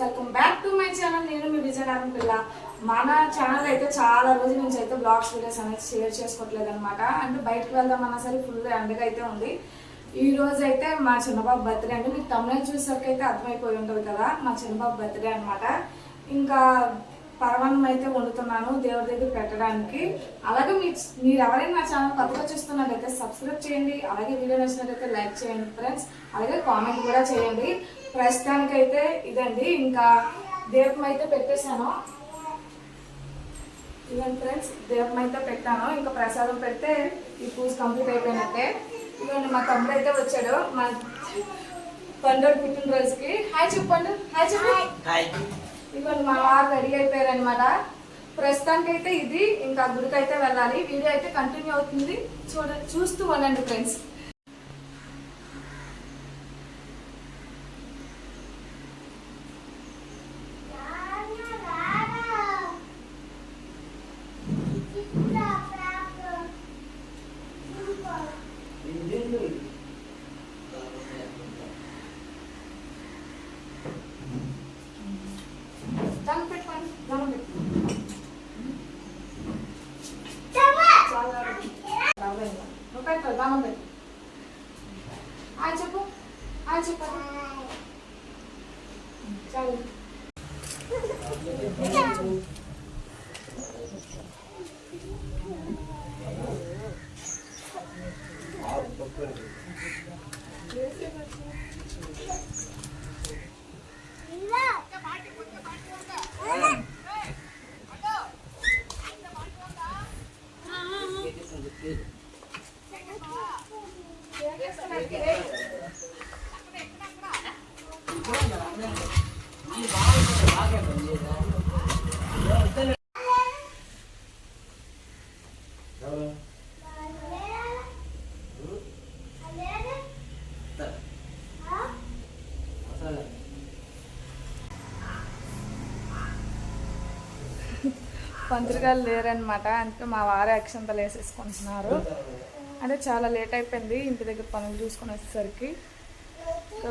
Welcome back to my channel. నేను మీ విజయనారాయణ పిల్ల. మన ఛానల్ అయితే చాలా రోజుల నుంచి అయితే బ్లాగ్స్ వీడియోస్ అనేది షేర్ చేసుకోవట్లేదు అనమాట అంటే బయటకు వెళ్దామన్నా సరే ఫుల్ ఎండగా అయితే ఉంది. ఈ రోజు అయితే మా చిన్నబాబు బర్త్డే అండి. మీకు తమిళ చూసరికి అయితే అర్థమైపోయి ఉంటుంది కదా మా చిన్నబాబు బర్త్డే అనమాట ఇంకా పరమాన్నం అయితే వండుతున్నాను దేవుడి దగ్గర పెట్టడానికి. అలాగే మీ మీరు ఎవరైనా నా ఛానల్ కొత్తగా చూస్తున్నట్లయితే సబ్స్క్రైబ్ చేయండి. అలాగే వీడియో నచ్చినట్లయితే లైక్ చేయండి ఫ్రెండ్స్ అలాగే కామెంట్ కూడా చేయండి. ప్రస్తుతానికైతే ఇదండి. ఇంకా దీపం అయితే పెట్టేశాను. ఇదండి ఫ్రెండ్స్ దీపం అయితే పెట్టాను. ఇంకా ప్రసాదం పెడితే ఈ పూజ కంప్లీట్ అయిపోయినట్టే. ఇదిగోండి మా తమ్ముడు అయితే వచ్చాడు. మా పండుగ పుట్టినరోజుకి. హాయ్ చెప్పండి హాయ్ చెప్పండి హాయ్ ఇదిగోండి మా వారు రెడీ అయిపోయారు అనమాట ప్రస్తుతానికి అయితే ఇది. ఇంకా గుడికి అయితే వెళ్ళాలి. వీడియో అయితే కంటిన్యూ అవుతుంది. చూడ చూస్తూ ఉండండి ఫ్రెండ్స్ దండం పెట్టుకోండి దండం పెట్టుకోండి చాలా రాలేదు. నువ్వు పెట్టు దండం పెట్టు హాయ్ చెప్పు హాయ్ చెప్పు చాలు పంతులుగారు లేరనమాట అంటే మా వారు అక్షంతలు వేసేసుకుంటున్నారు. అంటే చాలా లేట్ అయిపోయింది. ఇంటి దగ్గర పనులు చూసుకొని వచ్చేసరికి.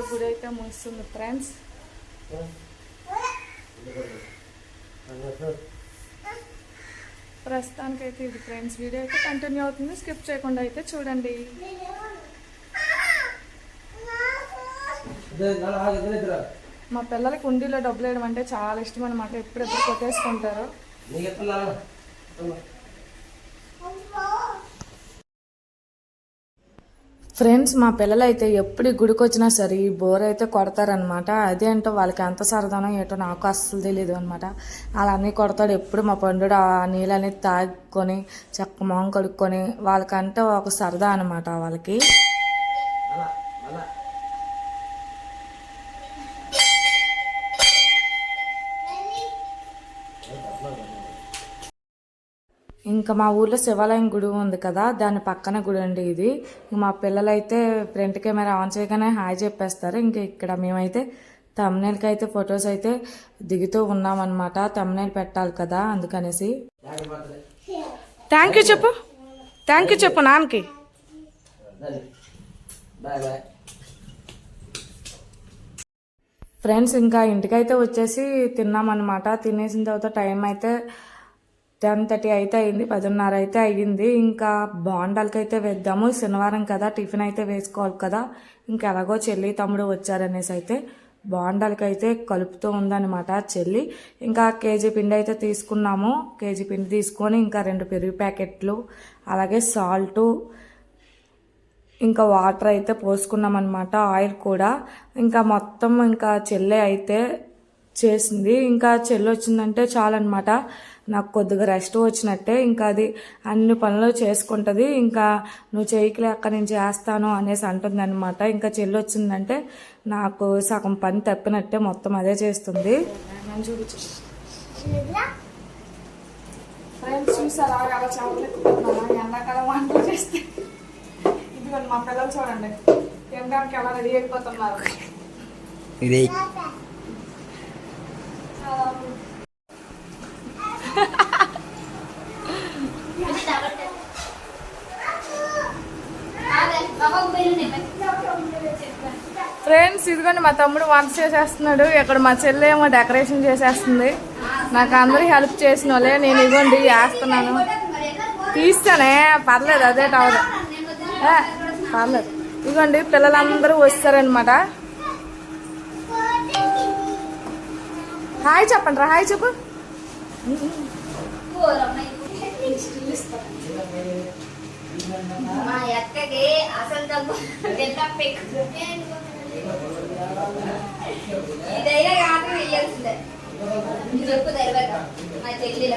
గుడి అయితే ముగిస్తుంది ఫ్రెండ్స్ ప్రస్తుతానికైతే ఇది ఫ్రెండ్స్ వీడియో అయితే కంటిన్యూ అవుతుంది. స్కిప్ చేయకుండా అయితే చూడండి. మా పిల్లలకి ఉండిలో డబ్బులు వేయడం అంటే చాలా ఇష్టం అనమాట ఎప్పుడెప్పుడు కొట్టేసుకుంటారు. ఫ్రెండ్స్ మా పిల్లలు అయితే ఎప్పుడు గుడికొచ్చినా గుడికి వచ్చినా సరే ఈ బోర్ అయితే కొడతారనమాట అదేంటో వాళ్ళకి ఎంత సరదానో ఏంటో నాకు అస్సలు తెలియదు అనమాట అలానే అన్నీ కొడతాడు ఎప్పుడు మా పండుడు ఆ నీళ్ళని తాగుకొని చెక్క మొహం కడుక్కొని వాళ్ళకంటే ఒక సరదా అనమాట వాళ్ళకి. ఇంకా మా ఊర్లో శివాలయం గుడి ఉంది కదా దాని పక్కన గుడి అండి ఇది. మా పిల్లలైతే ఫ్రంట్ కెమెరా ఆన్ చేయగానే హాయ్ చెప్పేస్తారు. ఇంకా ఇక్కడ మేమైతే తమ్నేల్కి అయితే ఫొటోస్ అయితే దిగుతూ ఉన్నామన్నమాట. తమ్నేల్ పెట్టాలి కదా అందుకనేసి. థ్యాంక్ యూ చెప్పు. థ్యాంక్ యూ చెప్పు నాన్నకి. ఫ్రెండ్స్ ఇంకా ఇంటికైతే వచ్చేసి తిన్నామన్నమాట. తినేసిన తర్వాత టైం అయితే టెన్ థర్టీ అయితే అయింది పదిన్నర అయితే అయ్యింది. ఇంకా బాండాలకి అయితే వేద్దాము. శనివారం కదా టిఫిన్ అయితే వేసుకోవాలి కదా. ఇంకా ఎలాగో చెల్లి తమ్ముడు వచ్చారనేసి అయితే బాండాలకి అయితే కలుపుతూ ఉందన్నమాట చెల్లి. ఇంకా కేజీ పిండి అయితే తీసుకున్నాము. కేజీ పిండి తీసుకొని ఇంకా రెండు పెరుగు ప్యాకెట్లు అలాగే సాల్టు ఇంకా వాటర్ అయితే పోసుకున్నాం అనమాట ఆయిల్ కూడా. ఇంకా మొత్తం ఇంకా చెల్లె అయితే చేసింది. ఇంకా చెల్లి వచ్చిందంటే చాలన్నమాట. నాకు కొద్దిగా రెస్ట్ వచ్చినట్టే ఇంకా అది అన్ని పనులు చేసుకుంటుంది. ఇంకా నువ్వు చేయకలేక నేను చేస్తాను అనేసి అంటుంది అనమాట ఇంకా చెల్లి వచ్చిందంటే నాకు సగం పని తప్పినట్టే మొత్తం అదే చేస్తుంది. ఫ్రెండ్స్ చూసారా? అలా ఎండాకాలం వంటలు చేస్తే. ఇదిగోండి మా పిల్లలు చూడండి. తినడానికి ఎలా రెడీ అయిపోతున్నారు? ఇది ఫ్రెండ్స్ ఇది ఇదిగోండి మా తమ్ముడు వంట చేసేస్తున్నాడు. ఇక్కడ మా చెల్లె ఏమో డెకరేషన్ చేసేస్తుంది. నాకు అందరూ హెల్ప్ చేసిన వాళ్ళే. నేను ఇదిగోండి వేస్తున్నాను. తీస్తానే పర్లేదు అదే టవర్. పర్లేదు. ఇదిగోండి పిల్లలందరూ వస్తారనమాట హాయ్ చెప్పండి రా హాయ్ చెప్పు. మా అసలు ఇదైనా కాదు చెప్పు తర్వాత మా చెల్లి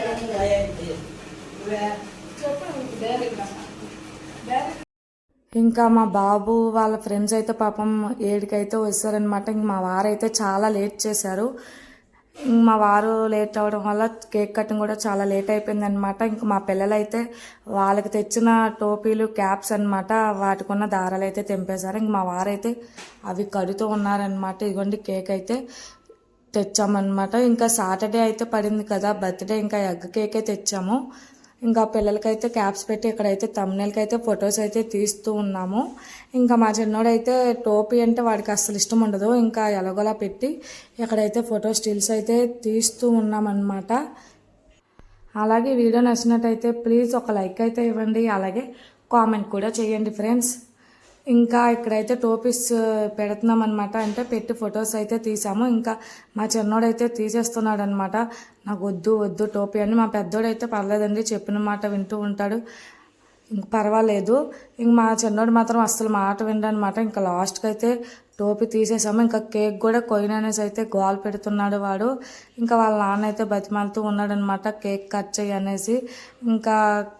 ఇంకా మా బాబు వాళ్ళ ఫ్రెండ్స్ అయితే పాపం ఏడుకైతే వస్తారనమాట ఇంక మా వారైతే చాలా లేట్ చేశారు. మా వారు లేట్ అవ్వడం వల్ల కేక్ కటింగ్ కూడా చాలా లేట్ అయిపోయింది అనమాట ఇంక మా పిల్లలైతే వాళ్ళకి తెచ్చిన టోపీలు క్యాప్స్ అనమాట వాటికి ఉన్న దారాలు అయితే తెంపేశారు. ఇంక మా వారైతే అవి కడుతూ ఉన్నారనమాట ఇదిగోండి కేక్ అయితే తెచ్చామన్నమాట. ఇంకా సాటర్డే అయితే పడింది కదా బర్త్డే ఇంకా ఎగ్ కేకే తెచ్చాము. ఇంకా పిల్లలకైతే క్యాప్స్ పెట్టి ఇక్కడైతే తమ్నెల్కి అయితే ఫొటోస్ అయితే తీస్తూ ఉన్నాము. ఇంకా మా చిన్నోడైతే టోపీ అంటే వాడికి అస్సలు ఇష్టం ఉండదు. ఇంకా ఎలాగోలా పెట్టి ఇక్కడైతే ఫోటో స్టిల్స్ అయితే తీస్తూ ఉన్నామన్నమాట. అలాగే వీడియో నచ్చినట్టయితే ప్లీజ్ ఒక లైక్ అయితే ఇవ్వండి. అలాగే కామెంట్ కూడా చేయండి ఫ్రెండ్స్ ఇంకా ఇక్కడైతే టోపీస్ పెడుతున్నాం అనమాట అంటే పెట్టి ఫొటోస్ అయితే తీసాము. ఇంకా మా చిన్నోడైతే తీసేస్తున్నాడు అనమాట నాకు వద్దు వద్దు టోపీ అని. మా పెద్దోడైతే పర్లేదండి చెప్పిన మాట వింటూ ఉంటాడు. ఇంక పర్వాలేదు. ఇంక మా చిన్నోడు మాత్రం అస్సలు మాట వినడనమాట ఇంకా లాస్ట్కి అయితే టోపీ తీసేసాము. ఇంకా కేక్ కూడా కొయిన్ అనేసి అయితే గోల్ పెడుతున్నాడు వాడు. ఇంకా వాళ్ళ నాన్న అయితే బతిమాలుతూ ఉన్నాడనమాట కేక్ కట్ చేయి అనేసి ఇంకా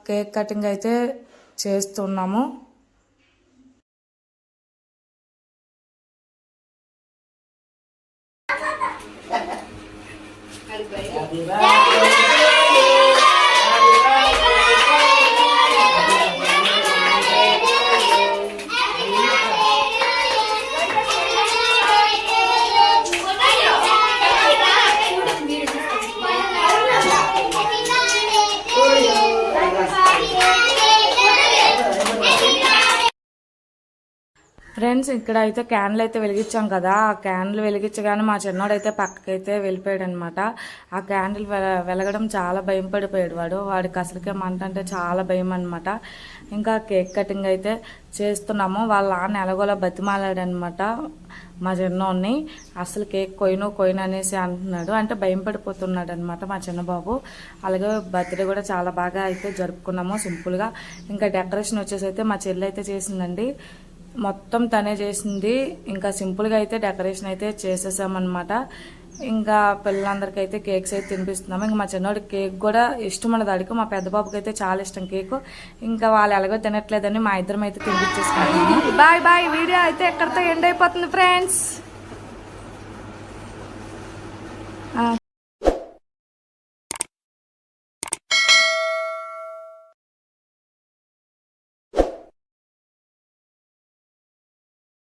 కేక్ కటింగ్ అయితే చేస్తున్నాము. happy birthday ఫ్రెండ్స్ ఇక్కడ అయితే క్యాన్లు అయితే వెలిగించాం కదా. ఆ క్యాన్లు వెలిగించగానే మా చిన్నోడైతే పక్కకైతే వెళ్ళిపోయాడు అనమాట ఆ క్యాండిల్ వెలగడం చాలా భయం పడిపోయాడు వాడు. వాడికి అసలుకే మంట అంటే చాలా భయం అనమాట ఇంకా కేక్ కటింగ్ అయితే చేస్తున్నాము. వాళ్ళ నాన్న ఎలాగోలా బతిమాలాడు అనమాట మా చిన్నోడిని. అసలు కేక్ కొయ్యను కొయ్యను అనేసి అంటున్నాడు. అంటే భయం పడిపోతున్నాడు అనమాట మా చిన్నబాబు. అలాగే బర్త్డే కూడా చాలా బాగా అయితే జరుపుకున్నాము సింపుల్గా. ఇంకా డెకరేషన్ వచ్చేసి అయితే మా చెల్లి అయితే చేసిందండి. మొత్తం తనే చేసింది. ఇంకా సింపుల్గా అయితే డెకరేషన్ అయితే చేసేసామన్నమాట. ఇంకా పిల్లలందరికీ అయితే కేక్స్ అయితే తినిపిస్తున్నాము. ఇంకా మా చిన్నోడి కేక్ కూడా ఇష్టం ఉన్నది అడిగి మా పెద్ద బాబుకి అయితే చాలా ఇష్టం కేక్. ఇంకా వాళ్ళు ఎలాగో తినట్లేదని మా ఇద్దరం అయితే తినిపించేసుకున్నాము బాయ్ బాయ్. వీడియో అయితే ఎక్కడితో ఎండ్ అయిపోతుంది ఫ్రెండ్స్?